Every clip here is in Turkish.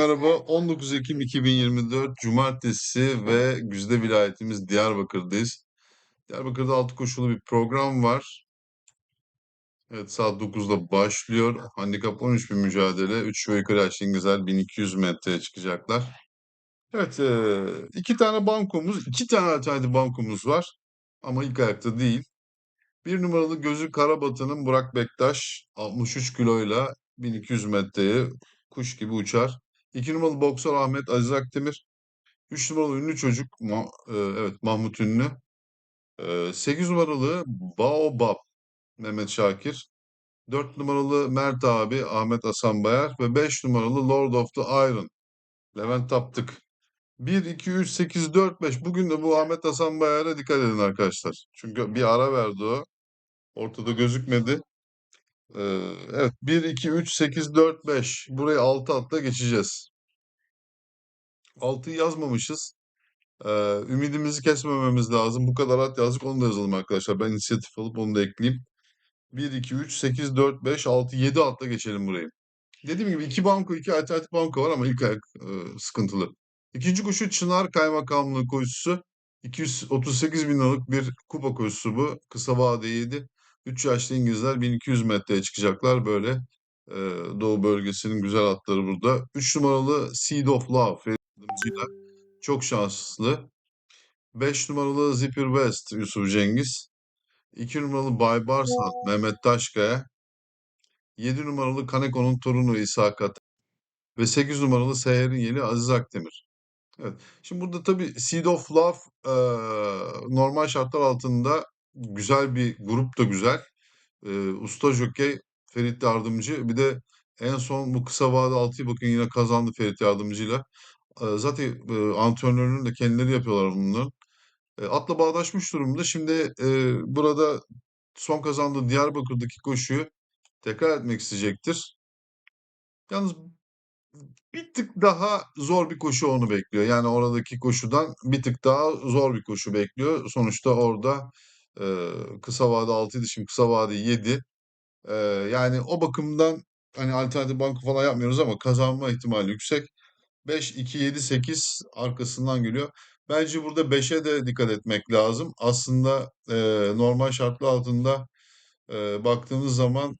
merhaba. 19 Ekim 2024 Cumartesi ve Güzde vilayetimiz Diyarbakır'dayız. Diyarbakır'da altı koşulu bir program var. Evet saat 9'da başlıyor. Handikap 13 bir mücadele. 3 ve yukarı yaşlı İngilizler 1200 metreye çıkacaklar. Evet e, iki tane bankomuz, iki tane alternatif bankomuz var. Ama ilk ayakta değil. Bir numaralı Gözü Karabatı'nın Burak Bektaş 63 kiloyla 1200 metreye kuş gibi uçar. 2 numaralı boksör Ahmet Aziz Akdemir. 3 numaralı ünlü çocuk Ma- e, evet Mahmut Ünlü. E, 8 numaralı Baobab Mehmet Şakir. 4 numaralı Mert abi Ahmet Hasan Bayar ve 5 numaralı Lord of the Iron Levent Taptık. 1, 2, 3, 8, 4, 5. Bugün de bu Ahmet Hasan Bayar'a dikkat edin arkadaşlar. Çünkü bir ara verdi o. Ortada gözükmedi. Ee, evet 1, 2, 3, 8, 4, 5. Burayı 6 atla geçeceğiz. 6'yı yazmamışız. Ee, ümidimizi kesmememiz lazım. Bu kadar at yazdık onu da yazalım arkadaşlar. Ben inisiyatif alıp onu da ekleyeyim. 1, 2, 3, 8, 4, 5, 6, 7 atla geçelim burayı. Dediğim gibi iki banko, iki alternatif banko var ama ilk ayak e, sıkıntılı. İkinci koşu Çınar Kaymakamlığı koşusu. 238 bin liralık bir kupa koşusu bu. Kısa vadeydi. 3 yaşlı İngilizler 1200 metreye çıkacaklar böyle. e, Doğu bölgesinin güzel atları burada. 3 numaralı Seed of Love yardımcıyla çok şanslı. 5 numaralı Zipper West Yusuf Cengiz. 2 numaralı Bay Barsan Mehmet Taşkaya. 7 numaralı Kaneko'nun torunu İsa Kat ve 8 numaralı Seher'in yeli Aziz Akdemir. Evet. Şimdi burada tabii Seed of Love eee, normal şartlar altında güzel bir grup da güzel. Eee, usta jokey Ferit Yardımcı. Bir de en son bu kısa vade 6'yı bakın yine kazandı Ferit Yardımcı'yla. Eee, zaten eee antrenörünü de kendileri yapıyorlar bunların. Eee, atla bağdaşmış durumda. Şimdi eee, burada son kazandığı Diyarbakır'daki koşuyu tekrar etmek isteyecektir. Yalnız bir tık daha zor bir koşu onu bekliyor. Yani oradaki koşudan bir tık daha zor bir koşu bekliyor. Sonuçta orada kısa vade 6'ydı şimdi kısa vade 7. E, yani o bakımdan hani alternatif banko falan yapmıyoruz ama kazanma ihtimali yüksek. 5, 2, 7, 8 arkasından geliyor. Bence burada 5'e de dikkat etmek lazım. Aslında e, normal şartlar altında e, baktığınız zaman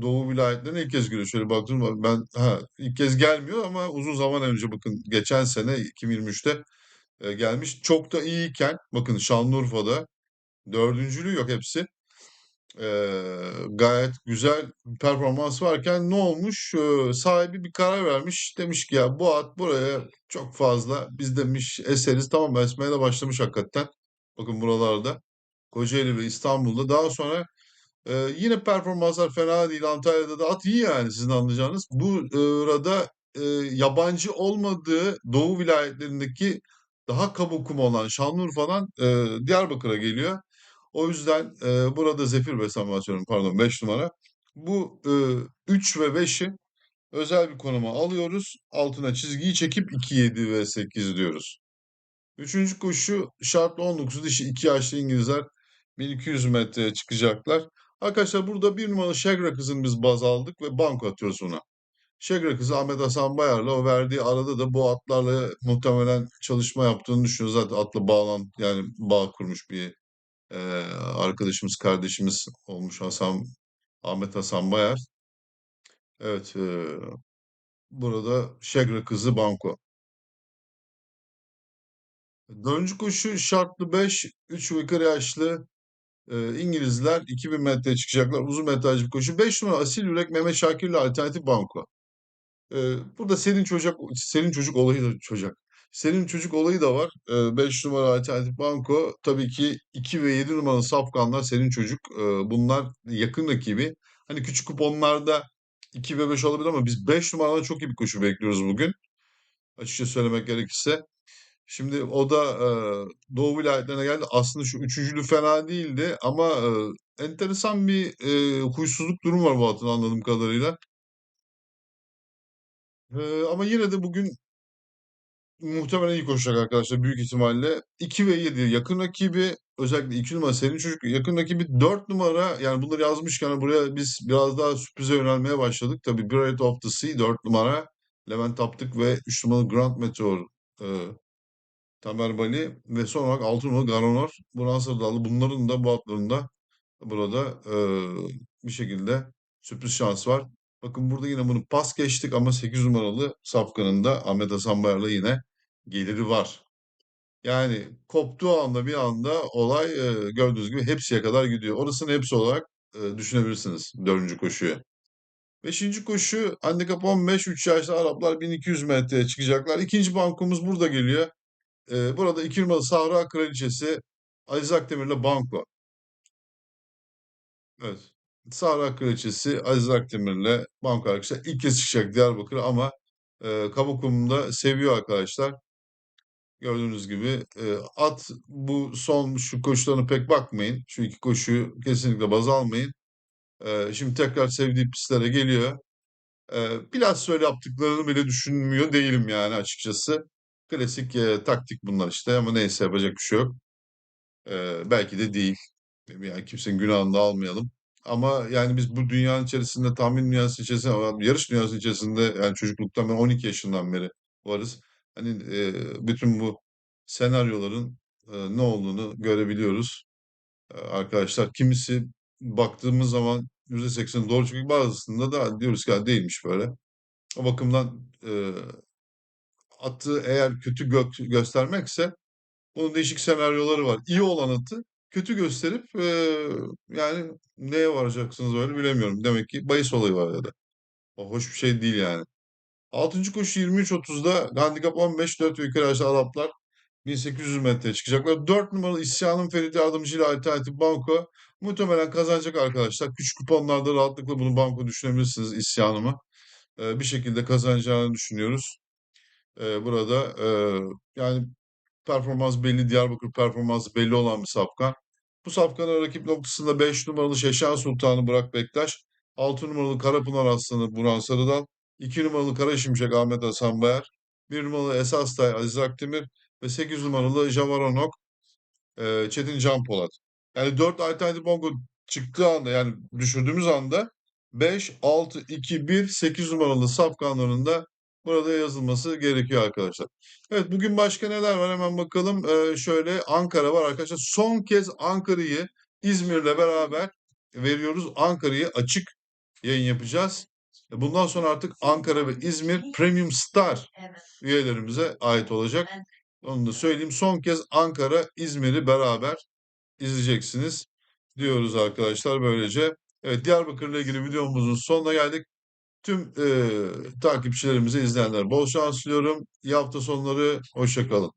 Doğu vilayetlerine ilk kez geliyor. Şöyle zaman ben ha ilk kez gelmiyor ama uzun zaman önce bakın geçen sene 2023'te e, gelmiş. Çok da iyiyken bakın Şanlıurfa'da dördüncülüğü yok hepsi. E, gayet güzel performans varken ne olmuş? E, sahibi bir karar vermiş. Demiş ki ya bu at buraya çok fazla biz demiş eseriz. Tamam esmeye de başlamış hakikaten. Bakın buralarda. Kocaeli ve İstanbul'da. Daha sonra ee, yine performanslar fena değil. Antalya'da da at iyi yani sizin anlayacağınız. Burada e, yabancı olmadığı Doğu vilayetlerindeki daha kaba olan Şanlıurfa'dan e, Diyarbakır'a geliyor. O yüzden e, burada Zefir beslenme pardon 5 numara. Bu e, 3 ve 5'i özel bir konuma alıyoruz. Altına çizgiyi çekip 2, 7 ve 8 diyoruz. Üçüncü koşu şartlı 19 dişi 2 yaşlı İngilizler 1200 metreye çıkacaklar. Arkadaşlar burada bir numaralı Şegra kızını biz baz aldık ve banko atıyoruz ona. Şegra kızı Ahmet Hasan Bayar'la o verdiği arada da bu atlarla muhtemelen çalışma yaptığını düşünüyoruz. Zaten atla bağlan yani bağ kurmuş bir e, arkadaşımız, kardeşimiz olmuş Hasan Ahmet Hasan Bayar. Evet, e, burada Şegra kızı banko. Dördüncü koşu şartlı 5, 3 yukarı yaşlı e, İngilizler 2000 metreye çıkacaklar. Uzun metrajlı bir koşu. 5 numara Asil Yürek Mehmet Şakir ile Alternatif Banko. E, burada senin çocuk senin çocuk olayı da çocuk. Senin çocuk olayı da var. 5 numara Alternatif Banko. Tabii ki 2 ve 7 numaralı Safkanlar senin çocuk. Bunlar yakın rakibi. Hani küçük kuponlarda 2 ve 5 olabilir ama biz 5 numaradan çok iyi bir koşu bekliyoruz bugün. Açıkça söylemek gerekirse. Şimdi o da e, Doğu vilayetlerine geldi. Aslında şu üçüncülü fena değildi ama e, enteresan bir e, huysuzluk durum var bu atın anladığım kadarıyla. E, ama yine de bugün muhtemelen iyi koşacak arkadaşlar büyük ihtimalle. 2 ve 7 yakın rakibi özellikle 2 numara senin çocuk yakın rakibi 4 numara yani bunları yazmışken buraya biz biraz daha sürprize yönelmeye başladık. Tabii Great of the Sea 4 numara Levent Taptık ve 3 numaralı Grand Meteor e, Tamer Bali ve son olarak 6 numaralı Garonor Buran Sırdallı. Bunların da bu atlarında burada e, bir şekilde sürpriz şans var. Bakın burada yine bunu pas geçtik ama 8 numaralı Safkan'ın da Ahmet Hasan Bayar'la yine geliri var. Yani koptuğu anda bir anda olay e, gördüğünüz gibi hepsiye kadar gidiyor. Orasını hepsi olarak e, düşünebilirsiniz dördüncü koşuyu. Beşinci koşu handikap 15 3 yaşlı Araplar 1200 metreye çıkacaklar. İkinci bankomuz burada geliyor. E, burada iki numaralı Sahra Kraliçesi Aziz Akdemir'le banko. Evet. Sahra Kraliçesi Aziz Akdemir'le banko arkadaşlar. İlk kez çıkacak Diyarbakır ama e, Kamukum'da seviyor arkadaşlar. Gördüğünüz gibi e, at bu son şu koşularına pek bakmayın. Şu iki koşuyu kesinlikle baz almayın. E, şimdi tekrar sevdiği pistlere geliyor. E, biraz söyle yaptıklarını bile düşünmüyor değilim yani açıkçası. Klasik e, taktik bunlar işte ama neyse yapacak bir şey yok. E, belki de değil. Yani kimsenin günahını da almayalım. Ama yani biz bu dünyanın içerisinde, tahmin dünyası içerisinde, yarış dünyası içerisinde yani çocukluktan ben 12 yaşından beri varız. Hani e, bütün bu senaryoların e, ne olduğunu görebiliyoruz. E, arkadaşlar kimisi baktığımız zaman %80 doğru çıkıyor. Bazısında da diyoruz ki "Ya değilmiş böyle. O bakımdan e, atı eğer kötü gö- göstermekse bunun değişik senaryoları var. İyi olan atı kötü gösterip e, yani neye varacaksınız öyle bilemiyorum. Demek ki bahis olayı var ya da. O hoş bir şey değil yani. Altıncı koşu 23.30'da handikap 15 4 ve yukarı aşağı Araplar 1800 metreye çıkacaklar. 4 numaralı İsyan'ın Ferit Yardımcı ile alternatif banko muhtemelen kazanacak arkadaşlar. Küçük kuponlarda rahatlıkla bunu banko düşünebilirsiniz İsyan'ımı. Ee, bir şekilde kazanacağını düşünüyoruz. Ee, burada e, yani performans belli, Diyarbakır performansı belli olan bir safkan. Bu safkanın rakip noktasında 5 numaralı Şeşan Sultanı Burak Bektaş, 6 numaralı Karapınar Aslanı Burhan Sarıdal, 2 numaralı Kara Şimşek Ahmet Hasan Bayar, 1 numaralı Esastay Aziz Akdemir ve 8 numaralı Javaronok e, Çetin Can Polat. Yani 4 alternatif bongo çıktığı anda yani düşürdüğümüz anda 5, 6, 2, 1, 8 numaralı safkanların da burada yazılması gerekiyor arkadaşlar. Evet bugün başka neler var hemen bakalım. Ee, şöyle Ankara var arkadaşlar. Son kez Ankara'yı İzmir'le beraber veriyoruz. Ankara'yı açık yayın yapacağız. E, Bundan sonra artık Ankara ve İzmir Premium Star Evet. üyelerimize ait olacak. Evet. Onu da söyleyeyim. Son kez Ankara, İzmir'i beraber izleyeceksiniz diyoruz arkadaşlar böylece. Evet Diyarbakır'la ilgili videomuzun sonuna geldik. Tüm e, takipçilerimize, izleyenler bol şans diliyorum. İyi hafta sonları, hoşça kalın.